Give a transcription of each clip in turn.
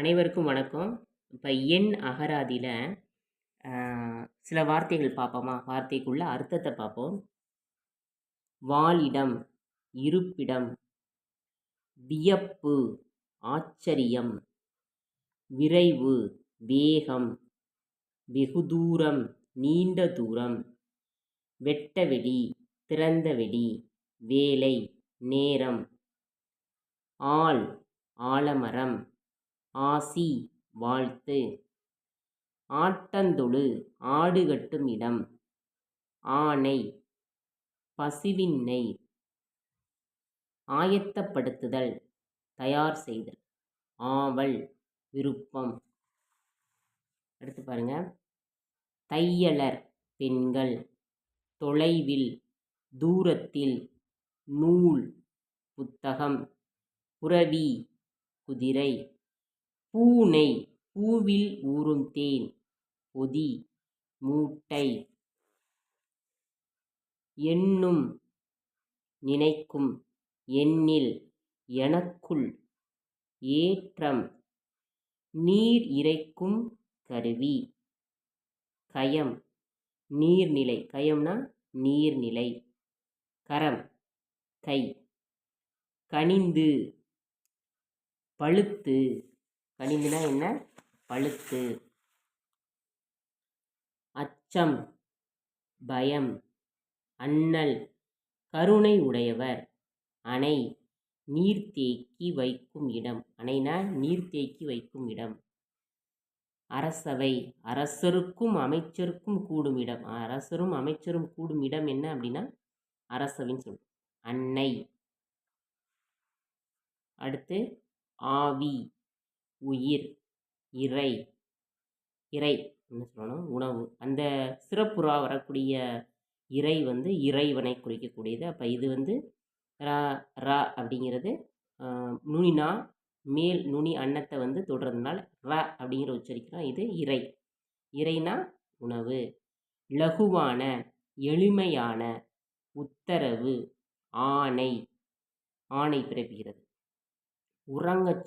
அனைவருக்கும் வணக்கம். இப்போ எண் அகராதியில் சில வார்த்தைகள் பார்ப்போமா? வார்த்தைக்குள்ள அர்த்தத்தை பார்ப்போம். வாழிடம் இருப்பிடம் வியப்பு ஆச்சரியம் விரைவு வேகம் வெகு தூரம் நீண்ட தூரம் வெட்டவெளி திறந்தவெளி வேலை நேரம் ஆள் ஆலமரம் ஆசி வாழ்த்து. ஆட்டந்தொழு ஆடு கட்டும் இடம். ஆணை பசிவின்னை. ஆயத்தப்படுத்துதல் தயார் செய்தல். ஆவல் விருப்பம். அடுத்து பாருங்க. தையலர் பெண்கள். தொலைவில் தூரத்தில் நூல் புத்தகம். புரவி குதிரை. பூனை பூவில் ஊறும் தேன் பொதி மூட்டை. எண்ணும் நினைக்கும் எண்ணில் எனக்குள் ஏற்றம் நீர் இறைக்கும் கருவி. கயம் நீர்நிலை கயம்னா நீர்நிலை. கரம் கை. கனிந்து பழுத்து கனிந்துனா என்ன? பழுத்து. அச்சம். பயம். அண்ணல். கருணை உடையவர். அணை. நீர்த்தேக்கி வைக்கும் இடம். அணைனா நீர்த்தேக்கி வைக்கும் இடம். அரசவை. அரசருக்கும் அமைச்சருக்கும் கூடும் இடம். அரசரும் அமைச்சரும் கூடும் இடம் என்ன அப்படின்னா அரசவைன்னு சொல்லுவோம் அன்னை. அடுத்து ஆவி. உயிர் இறை இறை என்ன சொல்லணும். உணவு. அந்த சிறப்புறா வரக்கூடிய இறை வந்து இறைவனை குறிக்கக்கூடியது. அப்போ இது வந்து ரா ரா அப்படிங்கிறது நுனினா மேல் நுனி அன்னத்தை வந்து தொடர்றதுனால ர அப்படிங்கிற உச்சரிக்கிறோம். இது இறை. இறைனா உணவு. லகுவான எளிமையான உத்தரவு ஆணை. ஆணை பிறப்பிக்கிறது. உறங்கச்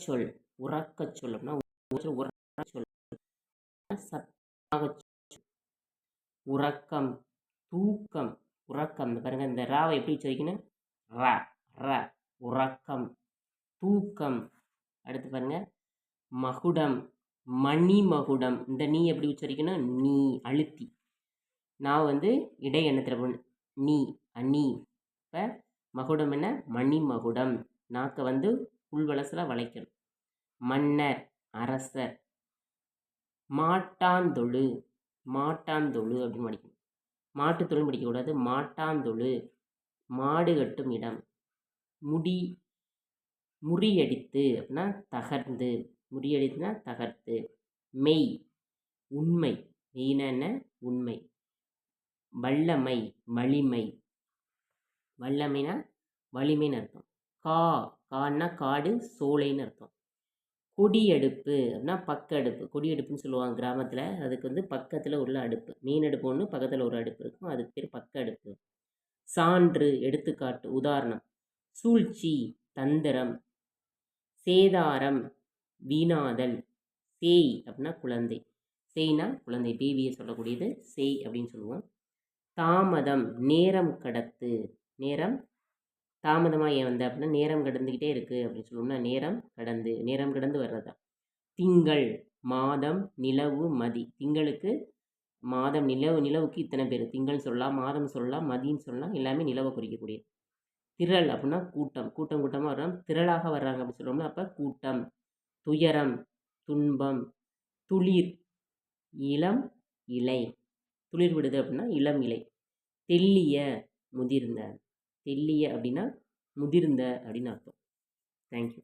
உறக்க உறக்கச் உறக்க அப்படின்னா சத்தாக உறக்கம் தூக்கம் உறக்கம். இந்த பாருங்கள் இந்த ராவை எப்படி உச்சரிக்கணும் ர ர உறக்கம் தூக்கம். அடுத்து பாருங்க மகுடம் மணி மகுடம் இந்த நீ எப்படி உச்சரிக்கணும் நீ அழுத்தி. நான் வந்து இடை எண்ணத்தில் நீ அணி இப்போ மகுடம் என்ன? மணி மகுடம் நாக்கை வந்து உள்வலசில் வளைக்கணும். மன்னர் அரசர். மாட்டாந்தொழு மாட்டாந்தொழு அப்படின்னு படிக்கணும். மாட்டுத்தொழில் படிக்கக்கூடாது. மாட்டாந்தொழு மாடு கட்டும் இடம். முடி முறியடித்து அப்படின்னா தகர்ந்து முறியடித்துனா தகர்த்து. மெய் உண்மை. மெய்னா என்ன? உண்மை. வல்லமை வலிமை. வல்லமைனா வலிமைன்னு அர்த்தம். கா கான்னா காடு சோலைன்னு அர்த்தம். கொடியடுப்பு அப்படின்னா பக்க அடுப்பு சொல்லுவாங்க கிராமத்தில். அதுக்கு வந்து பக்கத்தில் உள்ள அடுப்பு. மீன் அடுப்பு ஒன்று பக்கத்தில் ஒரு அடுப்பு இருக்கும். அதுக்கு பேர் பக்க அடுப்பு சான்று எடுத்துக்காட்டு உதாரணம். சூழ்ச்சி தந்திரம் சேதாரம் வீணாதல் சேய் அப்படின்னா குழந்தை. சேய்னா குழந்தை. பேபியை சொல்லக்கூடியது சேய் அப்படின்னு சொல்லுவோம். தாமதம் நேரம் கடத்து. நேரம் தாமதமாக ஏன் வந்த அப்படின்னா நேரம் கடந்துக்கிட்டே இருக்குது அப்படின்னு சொல்லணும்னா நேரம் கடந்து நேரம் கடந்து வர்றது தான் திங்கள் மாதம் நிலவு மதி. திங்களுக்கு மாதம் நிலவு நிலவுக்கு இத்தனை பேர். திங்கள் சொல்லலாம் மாதம் சொல்லலாம் மதின்னு சொல்லலாம் எல்லாமே நிலவை குறிக்கக்கூடிய. திரள் அப்படின்னா கூட்டம். கூட்டம் கூட்டமாக வர்றோம். திரளாக வர்றாங்க அப்படின்னு சொல்கிறோம்னா அப்போ கூட்டம் துயரம் துன்பம் துளிர் இளம் இலை. துளிர் விடுது அப்படின்னா இளம் இலை. தெல்லிய முதிர்ந்த தெல்லிய அப்படின்னா முதிர்ந்த அப்படின்னு அர்த்தம். தேங்க்யூ